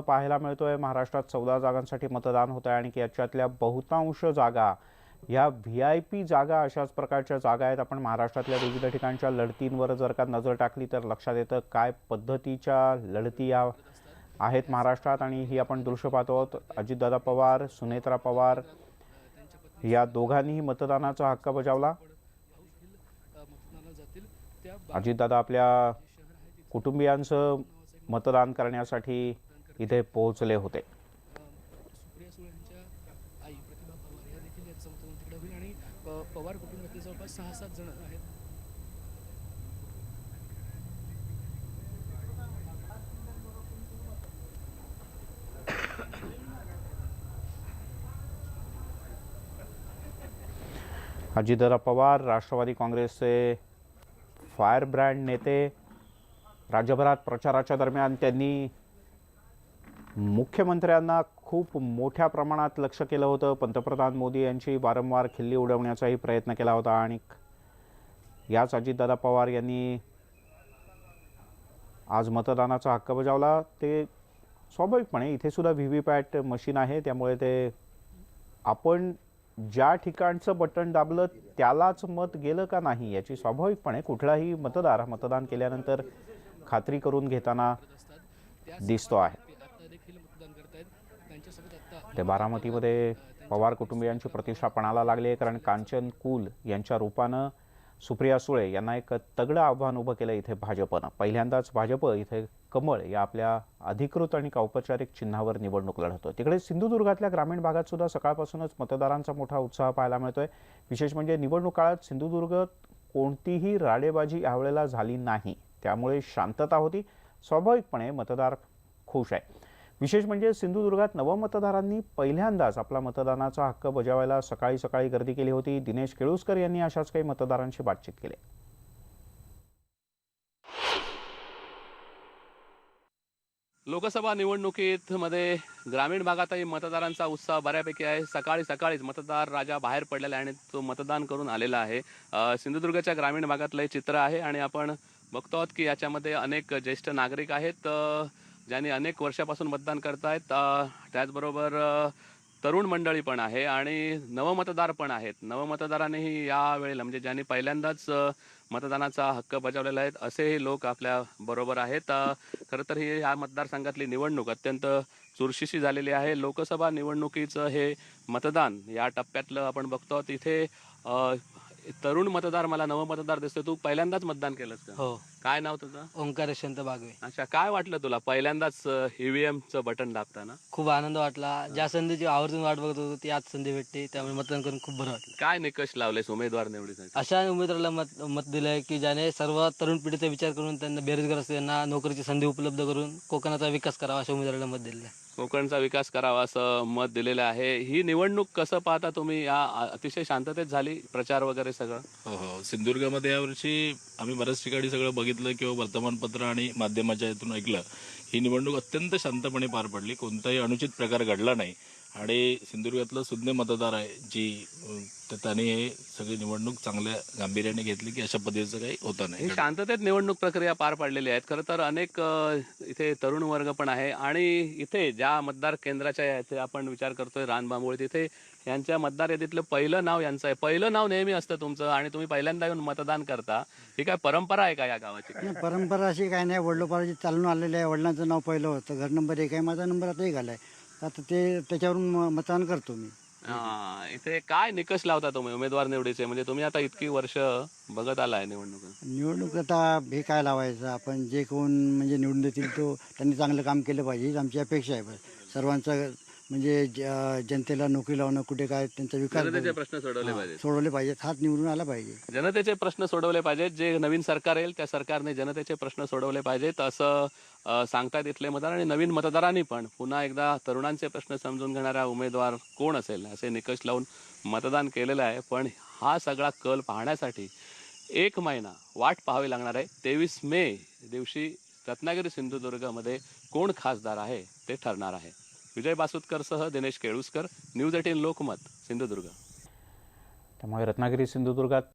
पाहायला मिळतोय. महाराष्ट्रात चौदा जागांसाठी मतदान होत आहे आणि याच्यातल्या बहुतांश जागा ह्या व्ही आय पी जागा अशाच प्रकारच्या जागा आहेत. आपण महाराष्ट्रातल्या विविध ठिकाणच्या लढतींवर जर का नजर टाकली तर लक्षात येतं काय पद्धतीच्या लढती या आहेत महाराष्ट्रात आणि ही आपण दृश्य पाहतो आहोत. अजितदादा पवार सुनेत्रा पवार या दोघांनीही मतदानाचा हक्क बजावला. अजितदादा आपल्या कुटुंबियांचं मतदान करण्यासाठी इथे पोहोचले होते. पवार पवार कुटुंबातले जवळपास सहा सात जण आहेत. अजितदादा पवार राष्ट्रवादी काँग्रेसचे फायर ब्रँड नेते राज्यभरात प्रचाराच्या दरम्यान त्यांनी मुख्यमंत्र्यांना खूप मोठ्या प्रमाणात लक्ष केलं होतं. पंतप्रधान मोदी यांची वारंवार खिल्ली उडवण्याचाही प्रयत्न केला होता आणि याच अजितदादा पवार यांनी आज मतदानाचा हक्क बजावला. ते स्वाभाविकपणे इथे सुद्धा व्ही व्ही पॅट मशीन आहे त्यामुळे ते आपण ज्या ठिकाणचं बटन दाबलं त्यालाच मत गेलं का नाही याची स्वाभाविकपणे कुठलाही मतदार मतदान केल्यानंतर खात्री करून घेताना दिसतो आहे ते आता देखील मतदान करतायत त्यांच्यासोबत आता ते बारामतीमध्ये पवार कुटुंबियांची प्रतिष्ठा पणाला लागली आहे कारण कांचन कुल यांच्या रूपानं सुप्रिया सुळे यांना एक तगडं आव्हान उभं केलं इथे भाजपनं. पहिल्यांदाच भाजप इथे कमळ या आपल्या अधिकृत आणि औपचारिक चिन्हावर निवडणूक लढवतो तिकडे सिंधुदुर्गातल्या ग्रामीण भागात सुद्धा सकाळपासूनच मतदारांचा मोठा उत्साह पाहायला मिळतोय. विशेष म्हणजे निवडणूक काळात सिंधुदुर्ग कोणतीही राडेबाजी यावेळेला झाली नाही. त्यामुळे शांतता होती. स्वाभाविकपणे मतदार खुश आहे. विशेष म्हणजे सिंधुदुर्गात नवमतदारांनी पहिल्यांदाच आपला मतदानाचा हक्क बजावायला सकाळी सकाळी गर्दी केली होती. दिनेश केळुसकर यांनी अशाच काही मतदारांशी बातचीत केली. लोकसभा निवडणुकीत मध्ये ग्रामीण भागातही मतदारांचा उत्साह बऱ्यापैकी आहे. सकाळी सकाळीच मतदार राजा बाहेर पडलेला आहे आणि तो मतदान करून आलेला आहे. सिंधुदुर्गच्या ग्रामीण भागातलं हे चित्र आहे आणि आपण बघतो आहोत की याच्यामध्ये अनेक ज्येष्ठ नागरिक आहेत. अ, ज्यांनी अनेक वर्षापासून मतदान करतायत आहेत त्याचबरोबर तरुण मंडळी पण आहे आणि नवमतदार पण आहेत. नवमतदारांनीही या वेळेला म्हणजे ज्यांनी पहिल्यांदाच मतदानाचा हक्क बजावलेला आहे असेही लोक आपल्या बरोबर आहेत. खरं तर ही ह्या मतदारसंघातली निवडणूक अत्यंत चुरशीशी झालेली आहे. लोकसभा निवडणुकीचं हे मतदान या टप्प्यातलं आपण बघतो तिथे तरुण मतदार मला नवमतदार दिसतोय. तू पहिल्यांदाच मतदान केलंस का? हो. काय नाव तुझं? ओंकार यशवंत बागवे. अच्छा काय वाटलं तुला पहिल्यांदाच ईव्हीएम चं बटन दाबताना? खूप आनंद वाटला. ज्या संधीची आवर्जून वाट बघत होतो ती आज संधी भेटते त्यामुळे मतदान करून खूप बरं वाटलं. काय निकष लावलेस उमेदवार निवडीसाठी? अशा उमेदवाराला मत मत दिलंय की ज्याने सर्व तरुण पिढीचा विचार करून त्यांना बेरोजगार असलेल्यांना नोकरीची संधी उपलब्ध करून कोकणाचा विकास करावा अशा उमेदवाराला मत दिलेलं आहे कोकणचा विकास करावा असं मत दिलेलं आहे. ही निवडणूक कसं पाहता तुम्ही? या अतिशय शांततेत झाली प्रचार वगैरे सगळं? हो हो. सिंधुदुर्गामध्ये यावर्षी आम्ही बऱ्याच ठिकाणी सगळं बघितलं किंवा वर्तमानपत्र आणि माध्यमाच्या यातून ऐकलं. ही निवडणूक अत्यंत शांतपणे पार पडली. कोणताही अनुचित प्रकार घडला नाही. आणि सिंधुदुर्गातलं सुज्ञ मतदार आहे जी त्यांनी हे सगळी निवडणूक चांगल्या गांभीर्याने घेतली की अशा पद्धतीचं काही होतं नाही. शांततेत निवडणूक प्रक्रिया पार पाडलेली आहेत. खरं तर अनेक इथे तरुण वर्ग पण आहे आणि इथे ज्या मतदार केंद्राच्या इथे आपण विचार करतोय रानबांबोळी तिथे यांच्या मतदार यादीतलं पहिलं नाव यांचं आहे. पहिलं नाव नेहमी असतं तुमचं आणि तुम्ही पहिल्यांदा येऊन मतदान करता. ही काय परंपरा आहे का या गावाची? परंपरा अशी काही नाही. वडिलोपार्जित चालून आलेलं आहे. वडिलांचं नाव पहिलं होतं. घर नंबर एक आहे. माझा नंबर आता एक आलाय आता ते त्याच्यावरून म- मतदान करतो मी. हा, इथे काय निकष लावता तुम्ही? उमेदवार निवडीचे? म्हणजे तुम्ही आता इतकी वर्ष बघत आलाय निवडणूक. निवडणूक आता हे काय लावायचं? आपण जे कोण म्हणजे निवडून देतील तो त्यांनी चांगलं काम केलं पाहिजे हीच आमची अपेक्षा आहे. बस सर्वांचं म्हणजे ज- जनतेला नोकरी लावणं कुठे काय त्यांचा विकास जनतेचे प्रश्न सोडवले पाहिजेत. सोडवले पाहिजेत. हात निवडून आला पाहिजे. जनतेचे प्रश्न सोडवले पाहिजेत. जे नवीन सरकार येईल त्या सरकारने जनतेचे प्रश्न सोडवले पाहिजेत. असं अ, सांगतायत इथले मतदार आणि नवीन मतदारांनी पण. पुन्हा एकदा तरुणांचे प्रश्न समजून घेणारा उमेदवार कोण असेल? असे निकष लावून मतदान केलेलं आहे. पण हा सगळा कल पाहण्यासाठी एक महिना वाट पाहावी लागणार आहे. तेवीस मे दिवशी रत्नागिरी सिंधुदुर्गमध्ये कोण खासदार आहे ते ठरणार आहे. विजय बासुतकरसह दिनेश केळुसकर न्यूज एटीन लोकमत सिंधुदुर्ग. त्यामुळे रत्नागिरी सिंधुदुर्गात